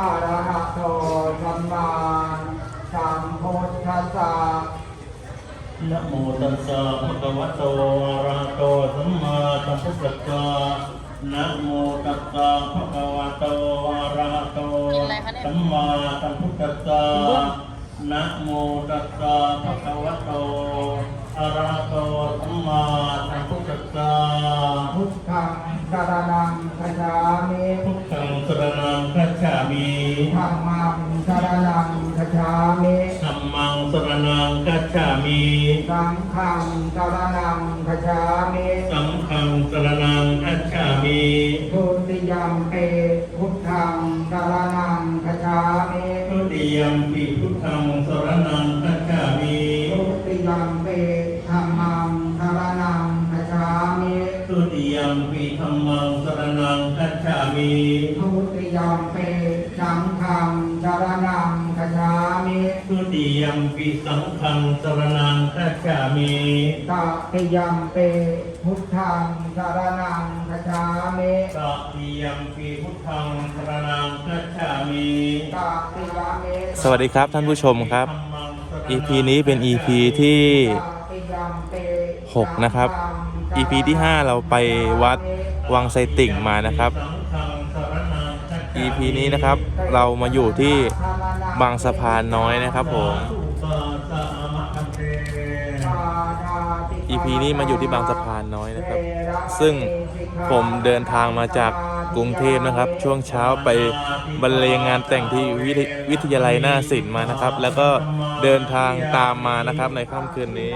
อะระหะโตสัมมาสัมพุทธัสสะนะโมตัสสะภะคะวะโตอะระหะโตสัมมาสัมพุทธัสสะนะโมตัสสะภะคะวะโตอะระหะโตสัมมาสัมพุทธัสสะนะโมตัสสะภะคะวะโตอะระหะโตสัมมาสัมพุทธัสสะพุทธัง สรณังคัจฉามิพุทธังสรณังคัจฉามิธัมมังสรณังคัจฉามิธัมมังสรณังคัจฉามิสังฆังสรณังคัจฉามิสังฆังสรณังคัจฉามิทุติยัมเปพุทธังสรณังคัจฉามิทุติยมปิพุทธังสรณังคัจฉามิทุติยัมเปธัมมังสรณังคัจฉามิ ทุติ ยมปิธรรมังสรณังคัจฉามิทุติยัมเปสังฆังสรณังคัจฉามิทุติยมปิสังฆังสรณังคัจฉามิตติยัมเปพุทธังสรณังคัจฉามิตติยมปิพุทธังสรณังคัจฉามิตติยัมเปสวัสดีครับท่านผู้ชมครับ EP นี้เป็น EP ที่ 6 นะครับ EP ที่ 5 เราไปวัดวังไซติ่งมานะครับ EP นี้นะครับเรามาอยู่ที่บางสะพานน้อยนะครับผม EP นี้มาอยู่ที่บางสะพานน้อยนะครับ ซึ่งผมเดินทางมาจากกรุงเทพนะครับ ช่วงเช้าไปบรรเลงงานแต่งที่วิทยวิทยาลัยหน้าศิลป์มานะครับ แล้วก็เดินทางตามมานะครับในค่ำคืนนี้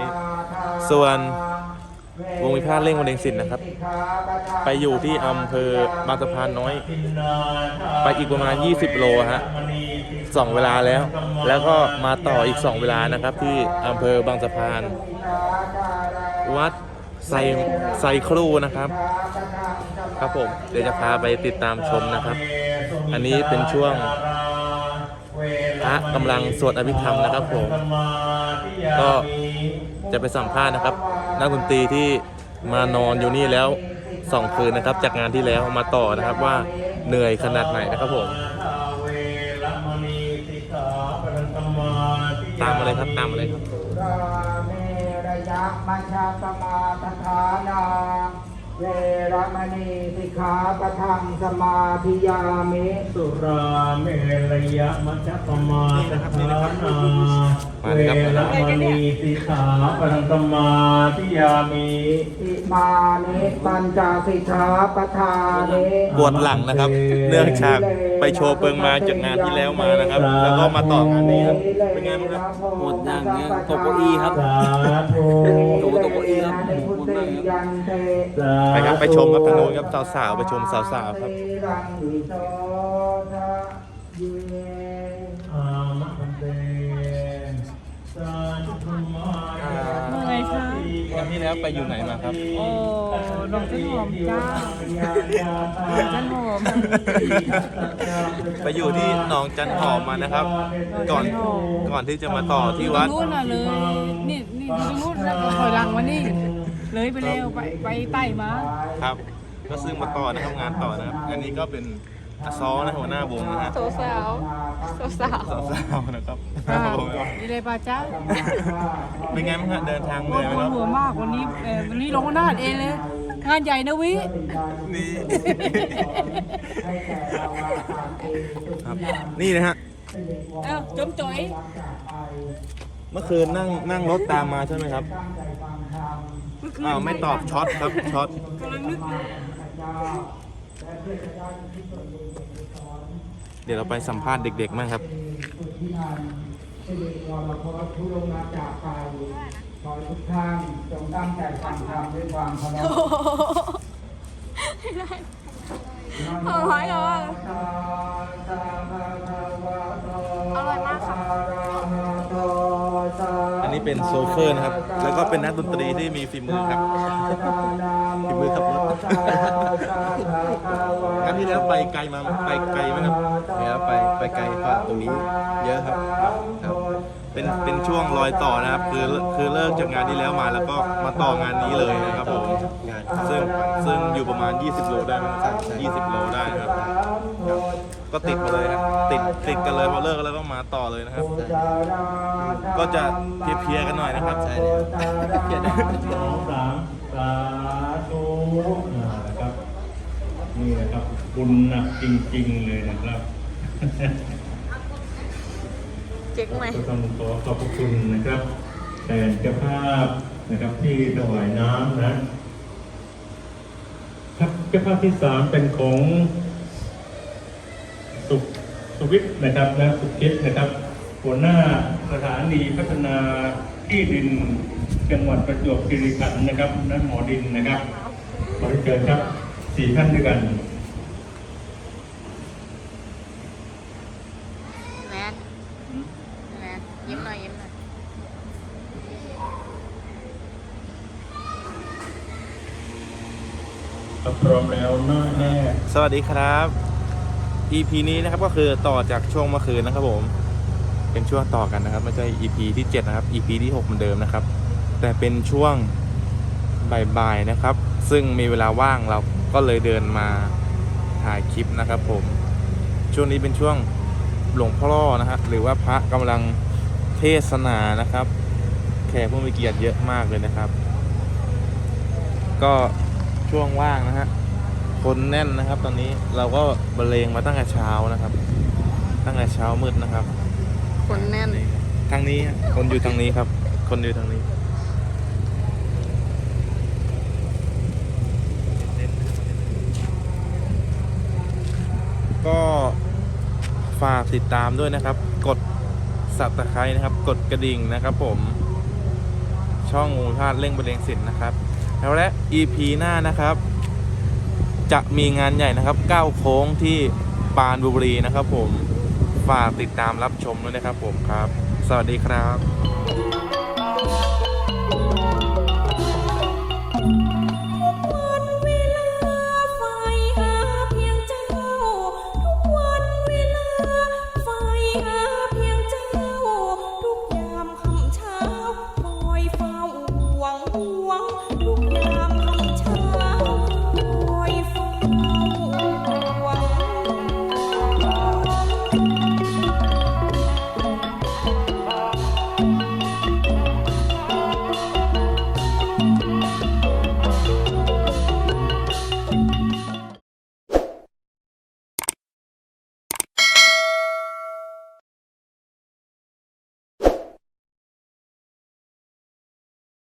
ส่วน วงวิพากษ์เล่งวันเดงศิลป์นะครับ ไปอยู่ที่อำเภอบางสะพานน้อย ไปอีกประมาณ 20 โลฮะสองเวลาแล้ว แล้วก็มาต่ออีก 2 เวลานะครับ ที่อำเภอบางสะพาน วัดไซไซครูนะครับ ครับผมเดี๋ยวจะพาไปติดตามชมนะครับ อันนี้เป็นช่วง พระกำลังสวดอภิธรรมนะครับผม ก็จะไปสัมภาษณ์นะครับ นักดนตรีที่มานอนอยู่นี่แล้วสองคืนนะครับ จากงานที่แล้วมาต่อนะครับว่าเหนื่อยขนาดไหนนะครับผม ตามมาเลยครับตามมาเลยครับ เมระยะมัชฌะสมาทฐานาเวรมณีสิกขาปะทังสมาธิยามิสุราเมรยะมัจจปมาตฐานามาเวเลยครับรมณีสิกขาปรังสมาธิยามิอิมานิปัญจสิกขาปทานิปวดหลังนะครับ เนื่องจากไปโชว์เปิงมาจากงานที่แล้วมานะครับ แล้วก็มาต่องานนี้ครับเป็นไงบ้างครับปวดอย่างเงี้ยตกเก้าอี้ครับสาธุตกเก้ับไปครับไปชมครับทางโน้นครับสาวๆไปชมสาวๆครับ รั้งที่แล้วไปอยู่ไหนมาครับ โอ้น้องจันหอมจ้าจันหอม ไปอยู่ที่หนองจันหอมมานะครับ ก่อนก่อนที่จะมาต่อที่วัดนู่นน่ะเลย นี่นี่ตรงนู้นแล้วก็ถอยหลังมานี่ เลยไปเร็วไปไปใต้มา ครับ ก็ซึ่งมาต่อนะครับงานต่อนะครับ อันนี้ก็เป็น อาซอนะหัวหน้าวงนะฮะสาวสาวสาวสาวสาวๆนะครับค่ะครับผมนี่เลยป้าจ้าเป็นไงบ้างฮะเดินทางเหปนื่วอดยไหมครับหัวมากวันนี้เอ่อวันนี้ลงหน้าเองเลยงานใหญ่นะวิ นี่ ครับนี่นะฮะเอ้าจมจ่อยเมื่อคืนนั่งนั่งรถตามมาใช่ไหมครับเมื่อคืนอ้าวไม่ตอบช็อตครับช็อตกำลังนึกอยู่ เดี๋ยวเราไปสัมภาษณ์เด็กๆมั่งครับที่นานสิริวรพจน์ทุลงมาจากไปขอทุกท่านจงตั้งใจฟังธรรมด้วยความเคารพอร่อยเหรอ นนี้เป็นโซเฟอร์นะครับ แล้วก็เป็นนักดนตรีที่มีฝีมือครับฝีมือขับรถครั้งที่แล้วไปไกลมาไปไกลไหมครับไปไปไกลกว่าตรงนี้ เยอะครับครับ เป็นเป็นช่วงรอยต่อนะครับ คือคือเลิกจากงานที่แล้วมาแล้วก็มาต่องานนี้เลยนะครับผมงานซึ่งซึ่งอยู่ประมาณ 20 โลได้มั้งครับ20 โลได้ครับ ก็ติดมาเลยครับติดติดกันเลยพอเลิกแล้วก็มาต่อเลยนะครับ ก็จะเพลียๆกันหน่อยนะครับใช่แล้วเขียนได้สองสามสาธุนะครับนี่นะครับบุญหนักจริงๆเลยนะครับเจ๊งไหมก็ต้องขอขอบพระคุณนะครับแทนเจ้าภาพนะครับที่ถวายน้ำนะครับเจ้าภาพที่สามเป็นของสุขสุ วิทย์นะครับและสุคิดนะครับ หัวหน้าสถานีพัฒนาที่ดินจังหวัดประจวบคีรีขันธ์นะครับนั่นหมอดินนะครับขอเชิญครับสี่ท่านด้วยกันแมนแมนยิ้มหน่อยยิ้มหน่อยครับพร้อมแล้วน้อยแน่สวัสดีครับ EP นี้นะครับก็คือต่อจากช่วงเมื่อคืนนะครับผม เป็นช่วงต่อกันนะครับ ไม่ใช่ EP ที่ 7 นะครับ EP ที่6เหมือนเดิมนะครับ แต่เป็นช่วงบ่ายๆนะครับ ซึ่งมีเวลาว่างเราก็เลยเดินมาถ่ายคลิปนะครับ ผม ช่วงนี้เป็นช่วงหลวงพ่อนะฮะหรือว่าพระกำลังเทศนานะครับ แขกผู้มีเกียรติเยอะมากเลยนะครับ ก็ช่วงว่างนะฮะ คนแน่นนะครับ ตอนนี้เราก็บรรเลงมาตั้งแต่เช้านะครับ ตั้งแต่เช้ามืดนะครับ คนแน่น ทางนี้ฮะคนอยู่ทางนี้ครับ คนอยู่ทางนี้ ก็ฝากติดตามด้วยนะครับ กดสับตะไคร้นะครับ กดกระดิ่งนะครับ ผม ช่องงูพลาดเร่งบรรเลงสินนะครับ แล้วและ EP หน้านะครับ จะมีงานใหญ่นะครับก้าวโค้งที่ปานบุรีนะครับผมฝากติดตามรับชมด้วยนะครับผมครับ สวัสดีครับ